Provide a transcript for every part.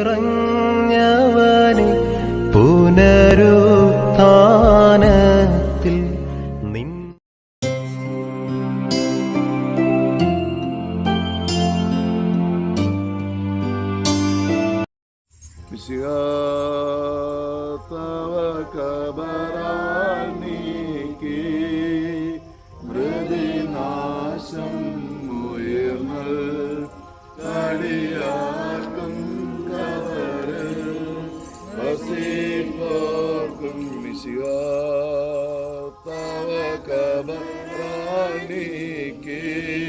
നിറഞ്ഞവനെ que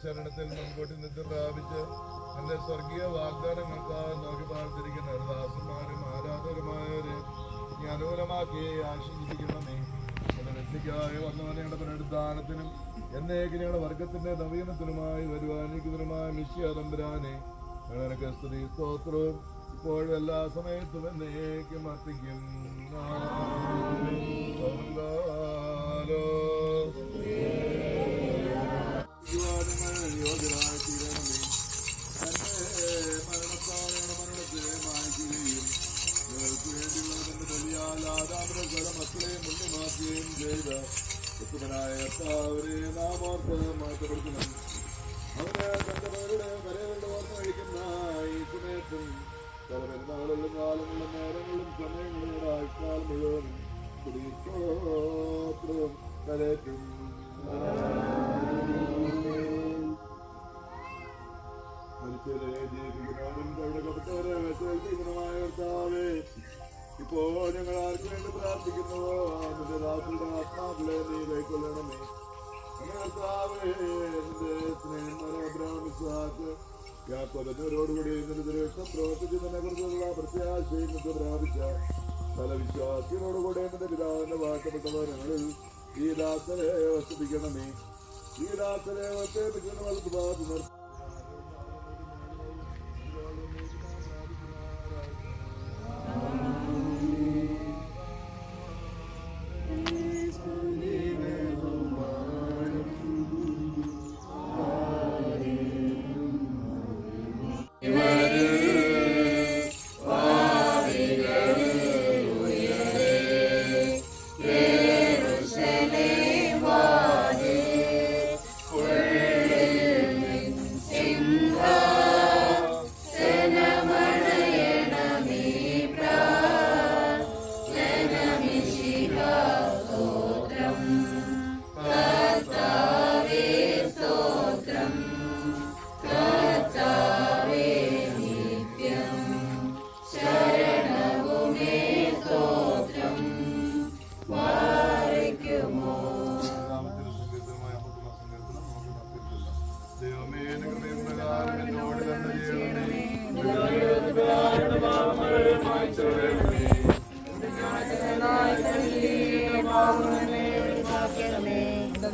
ശരണത്തിൽ മുൻകൂട്ടി നിന്ന് പ്രാപിച്ച് നിന്റെ സ്വർഗീയ വാഗ്ദാനങ്ങൾക്കായി നോക്കി പാർത്തിരിക്കുന്ന ദാസന്മാരും ആരാധകരുമായവരെ നീ അനുകൂലമാക്കി ആശീർവദിക്കണമേ. എന്റെ രക്ഷയ്ക്കായി വന്നവനയുടെ പുനരുദ്ധാനത്തിനും എന്നേക്ക് ഞങ്ങളുടെ വർഗത്തിന്റെ നവീനത്തിനുമായി വരുവാനിക്കുന്നതിനുമായ മിശ്യാതമ്പരാനെ ഞങ്ങൾക്ക് സ്തുതി സ്തോത്രവും ഇപ്പോഴും എല്ലാ സമയത്തും എന്നേക്കും അർപ്പിക്കും ആമേൻ. മാറ്റപ്പെടുത്തണം അവന് തന്റെ പേരുടെ കരകളുടെ ഓർമ്മ കഴിക്കുന്ന ഈ സമയത്തും പല പെരുന്നാളുകളിലും കാലങ്ങളിലും നേരങ്ങളിലും സമയങ്ങളിലും ഇപ്പോ ഞങ്ങൾ ആർക്ക് വേണ്ടി പ്രാർത്ഥിക്കുന്നുവോ? നിന്റെ ദാസരുടെ ആത്മാവിലെ നീ കൈക്കൊള്ളണമേ. ോടുകൂടി നിന്റെ രക്തം പ്രവർത്തിക്കുന്നതിനെ കുറിച്ചുള്ള പ്രത്യാശയും പ്രാപിച്ച പല വിശ്വാസികളോടുകൂടെ എന്റെ പിതാവിന്റെ വാഴ്ത്തപ്പെട്ടവരങ്ങളിൽ ഈ ദാസരെ വസിപ്പിക്കണമേ. ഈ ദാസരെ വസേപ്പിക്കുന്ന വലതുഭാഗത്ത്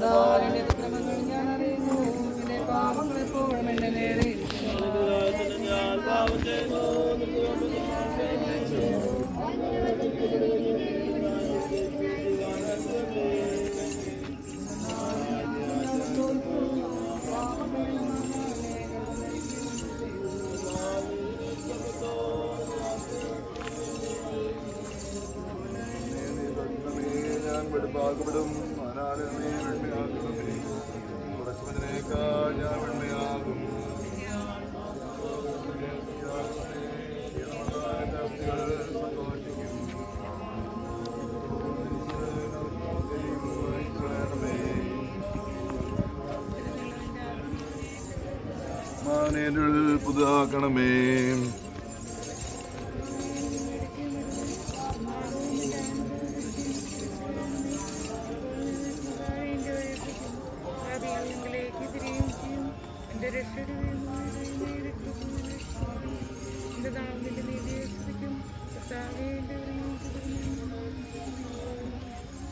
Lord,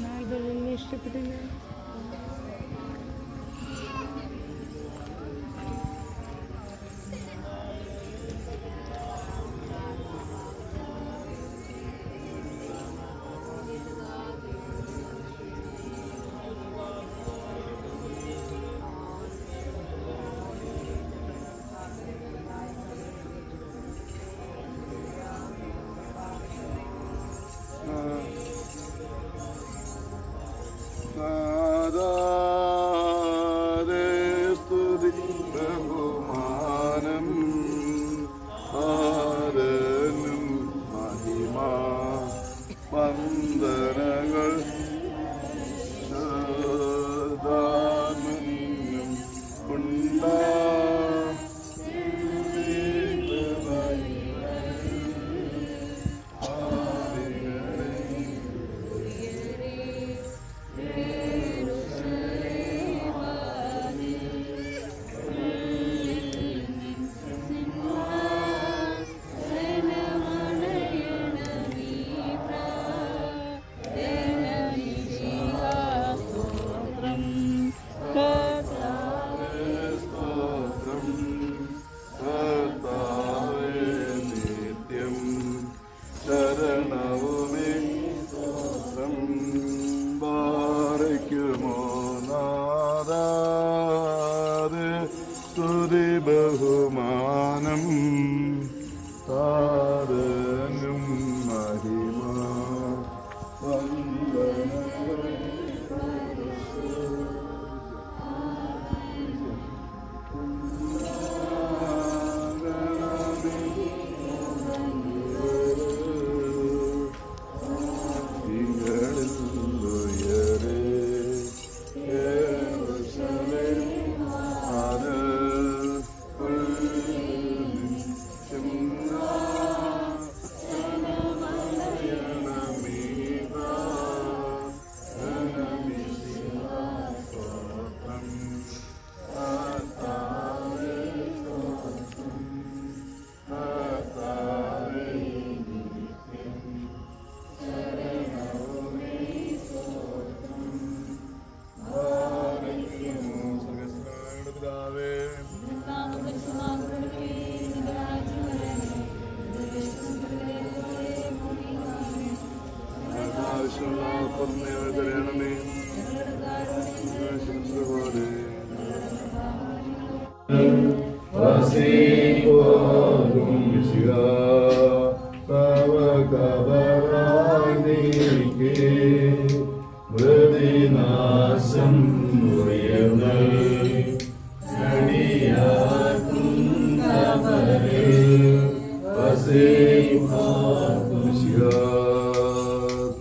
നാളുകളിൽ ഇഷ്ടപ്പെട്ടില്ല.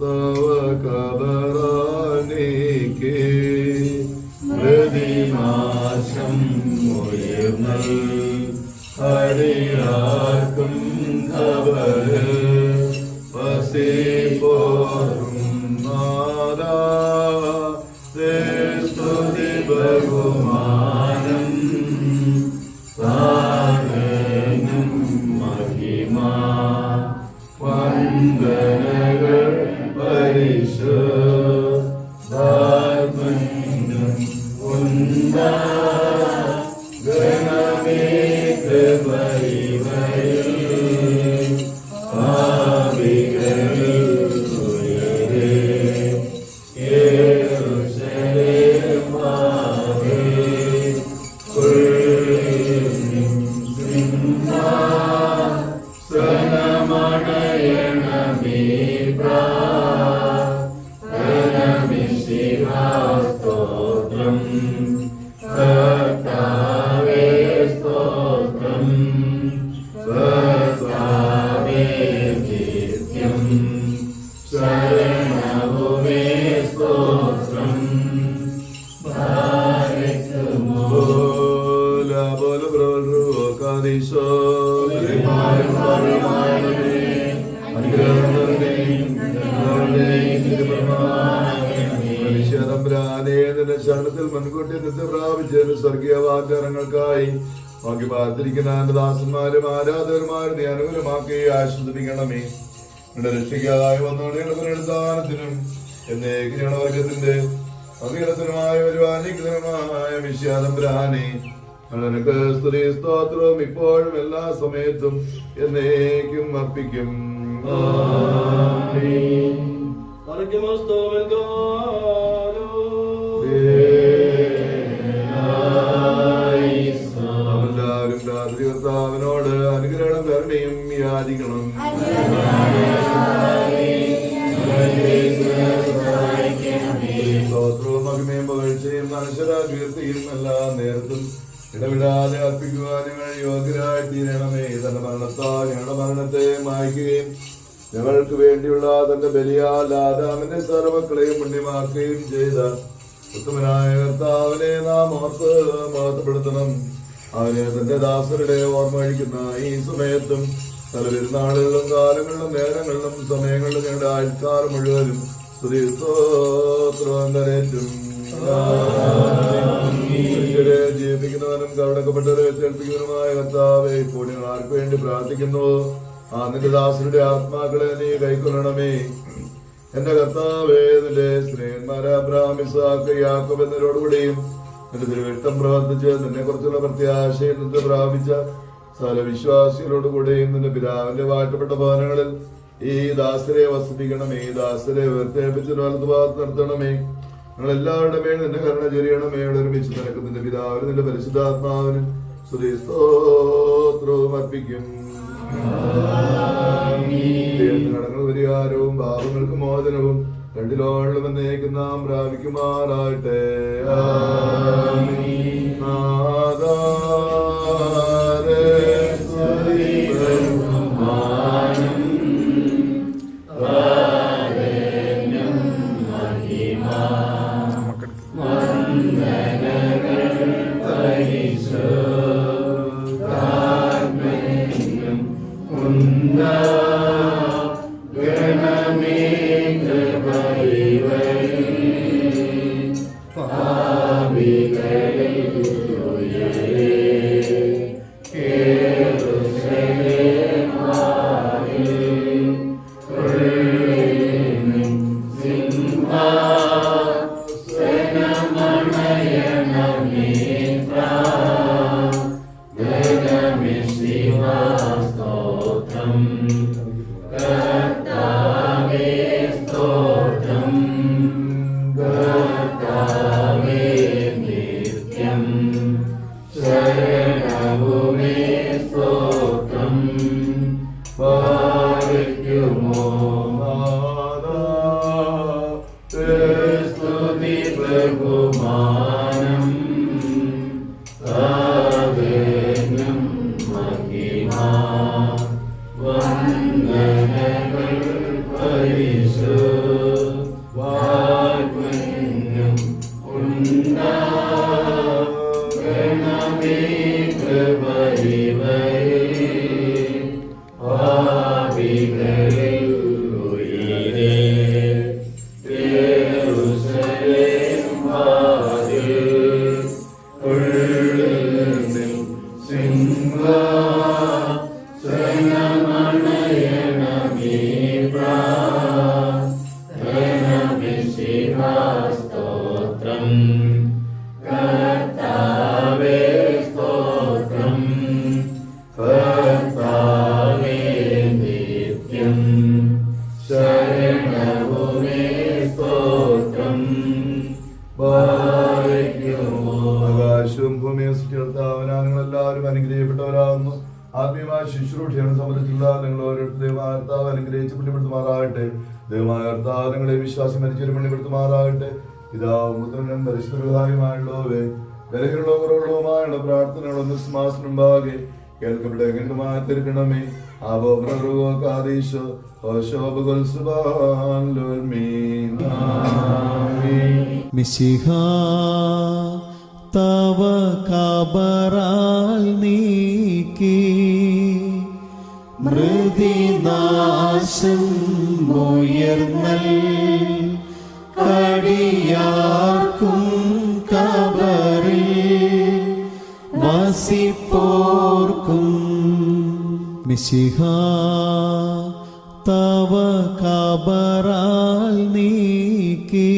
തവ കബറാനിക്ക് Jesus, Göname Kebaibai ശരണവുമേ ശരണത്തിൽ മുൻകൂട്ടി നിന്ന് പ്രാപിച്ചതിന് സ്വർഗീയ വാഗ്ദാനങ്ങൾക്കായി നോക്കി പാർത്തിരിക്കുന്ന ദാസന്മാരും ആരാധകന്മാരും നീ അനുകൂലമാക്കി ആശ്വസിപ്പിക്കണമേ നിന്റെ രക്ഷിക്കാതായി വന്നോടെ പുനരുദ്ധാനത്തിനും എന്നേക്ക് വർഗത്തിന്റെ ഒരു അനുഗ്രഹമായ വിശ്വാതമ്പരാനെ നിനക്ക് സ്തുതി സ്തോത്രവും ഇപ്പോഴും എല്ലാ സമയത്തും എന്നേക്കും അർപ്പിക്കും ആമേൻ. Parquemos todo യാചിക്കണം സ്തോത്രവും മഹിമയും പകഴ്ചയും കീർത്തിയും എല്ലാ നേരത്തും ഇടവിടാതെ അർപ്പിക്കുവാൻ ഞങ്ങൾ യോഗ്യരായി തീരണമേ തന്റെ മരണത്താൽ ഞങ്ങളുടെ മരണത്തെ മായ്ക്കുകയും ഞങ്ങൾക്ക് വേണ്ടിയുള്ള തന്റെ ബലിയാൽ ആദാമിന്റെ സർവക്കളെയും പുണ്യമാക്കുകയും ചെയ്ത ഉത്തമനായ കർത്താവിനെ നാം ഓർത്ത് മഹത്വപ്പെടുത്തണം. അവനെ തന്റെ ദാസരുടെ ഓർമ്മ കഴിക്കുന്ന ഈ സമയത്തും പല പെരുന്നാളുകളിലും കാലങ്ങളിലും നേരങ്ങളിലും സമയങ്ങളിലും ഞങ്ങളുടെ ആഴ്ചാറ് മുഴുവനും മനുഷ്യരെ ജീവിപ്പിക്കുന്നവനും കവടക്കപ്പെട്ടവരെ കേൾപ്പിക്കുന്നവനുമായ കർത്താവെ ഇപ്പോൾ ഞങ്ങൾ ആർക്കു വേണ്ടി പ്രാർത്ഥിക്കുന്നു? ആ നിന്റെ ദാസരുടെ ആത്മാക്കളെ നീ കൈക്കൊള്ളണമേ. എന്റെ കർത്താവേ നിന്റെ സ്നേഹന്മാരെ അബ്രാം ഇസാക്ക് യാക്കോബ് എന്നിവരോടുകൂടിയും നിന്റെ തിരുവെട്ടം പ്രവർത്തിച്ച് നിന്നെ കുറിച്ചുള്ള പ്രത്യാശയിൽ നിന്ന് പ്രാപിച്ച സകല വിശ്വാസികളോടുകൂടിയും നിന്റെ പിതാവിന്റെ വാഴ്ത്തപ്പെട്ട ഭവനങ്ങളിൽ ഈ ദാസരെ വസിപ്പിക്കണമേ ഈ ദാസരെ ഉയർത്തെപ്പിച്ച് വലതു ഭാഗത്ത് നിർത്തണമേ. ഞങ്ങൾ എല്ലാവരുടെ മേൽ നിന്റെ കരുണ ചൊരിയണമേ. ഇവിടെ ഒരുമിച്ച് നിനക്ക് നിന്റെ പിതാവിന് നിന്റെ പരിശുദ്ധാത്മാവിന് സ്തുതി സ്തോത്രവും അർപ്പിക്കും. പരിഹാരവും പാപങ്ങൾക്ക് മോചനവും രണ്ടിലോളം എന്നേക്ക് നാം പ്രാപിക്കുമാറാകട്ടെ. Amen. Maria. ശുശ്രൂഷയാണ് സംബന്ധിച്ചുള്ള നിങ്ങൾ ഓരോരുത്തർ കർത്താവ് അനുഗ്രഹിച്ച് പുണ്യപ്പെടുത്തുമാറാകട്ടെ. ദൈവമായ കർത്താവ് നിങ്ങളെ വിശ്വാസം മരിച്ചൊരു പുണ്യപ്പെടുത്തുമാറാകട്ടെ. പിതാവും പുത്രനും പരിശുദ്ധമായുള്ളവേ വിലകളുള്ള കുറവുള്ളവുമായുള്ള പ്രാർത്ഥനകളൊന്നും വിശ്വാസനും ഭാഗ്യ കേൾക്കപ്പെട്ട എങ്ങനെയുമായ തിരുക്കണമേ. ആവോ പ്രഭുവോ കാതീശോ ഓശോപകുൽസുബാൻ മിശിഹ തവ കബറാൽ നീക്കി. മൃതിനാശം ഉയർന്നൽ കടിയാർക്കും കബറിൽ വസിപ്പോർക്കും. മിശിഹ തവ കബറാൽ നീക്കി.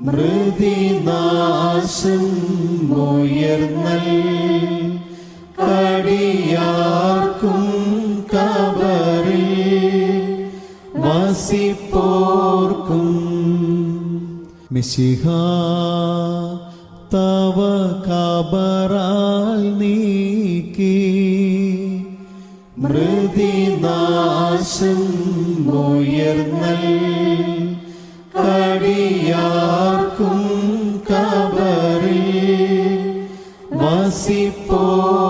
മൃതിനാശം ഉയർന്നൽ കടിയാർക്കും മിശിഹ തവ കബറാൽ നീക്കി. മൃതിനാശം ഉയർന്നൽ കടിയാർക്കും കബറിൽ. വസിപ്പോർക്കും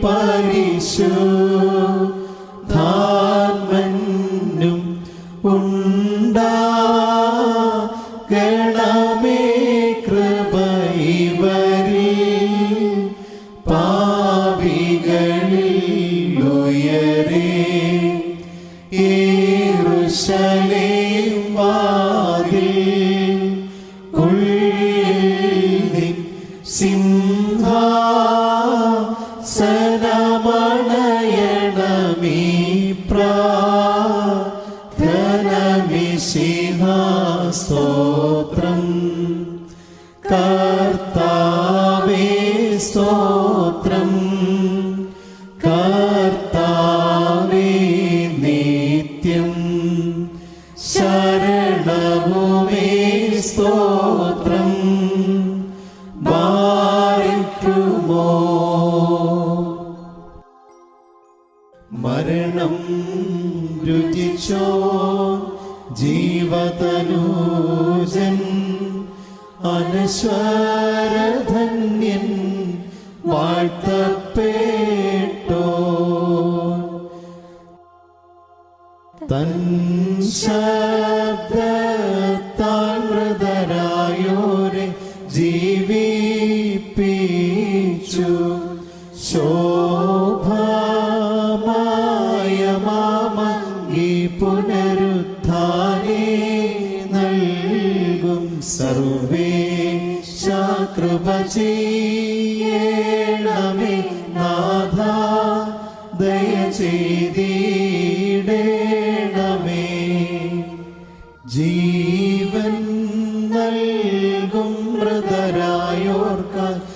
പരിശു പ്രാർത്ഥനമിശിഹാസ്തോത്രം കർത്താവേ സ്തോത്രം. കർത്താവേ നിത്യം. ശരണവുമേ സ്തോത്രം. ബാരിക്കുമോ മരണം രുചിച്ചോ? അനശ്വരധന്യൻ വാഴ്ത്തപ്പേട്ടോ. തൻ ശബ്ദത്താൽ കൃപ ചെയ്യണമേ നാഥ. ദയ ചെയ്തിടണമേ. ജീവൻ നൽകും മൃതരായോർക്കാൻ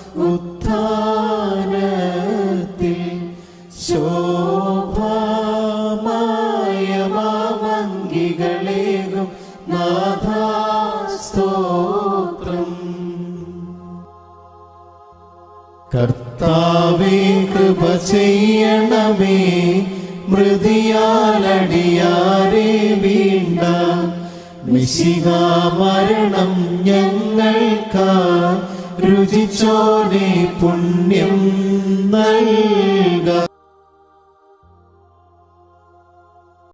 കർത്താവേ കൃപ ചെയ്യണമേ. മൃതിയാലടിയാരെ വീണ്ട. മിശിക മരണം ഞങ്ങൾക്കാ. രുചിച്ചോനെ പുണ്യം നൽക.